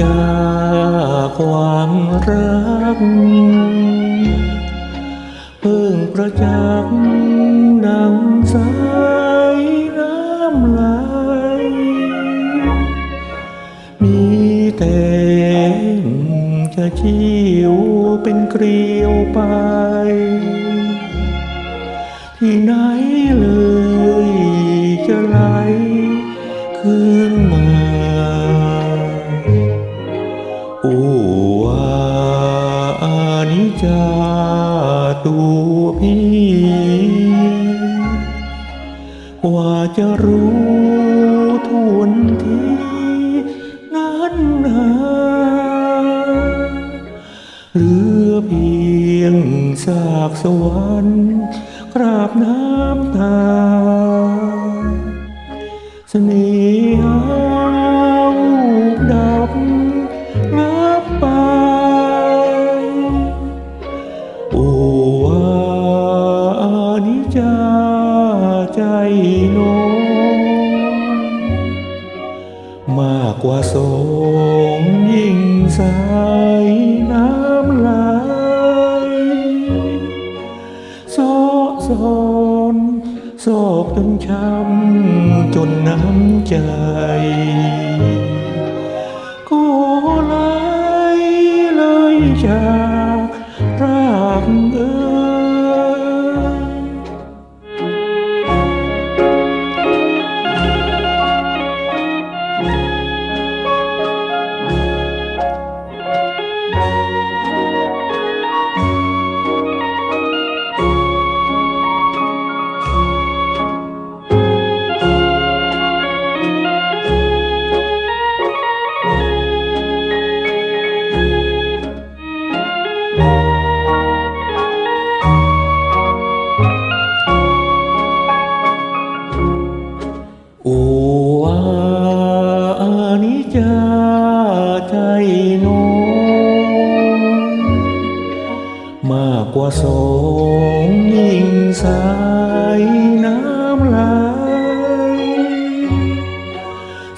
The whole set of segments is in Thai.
จากความรัก เพิ่งประจักษ์ดังสายน้ำไหลมีแต่จะชิวเป็นเกลียวไป ที่ไหนเลยจะไหลคืนมา กว่าจะรู้ทุนทีนั้นนาเหลือเพียงซากสวรรค์กราบน้ำตา เสน่หา ใจโน้มมากกว่าสงยิ่งสายน้ำไหลซโซนโศกจนช้ำจนน้ำใจก็ไหลเลยจากรากเอ่ จาใจโน้มมากกว่าสองยิ่งสายน้ำไหล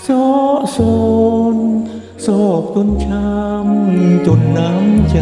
โซโซนโศกจนช้ำจนน้ำใจ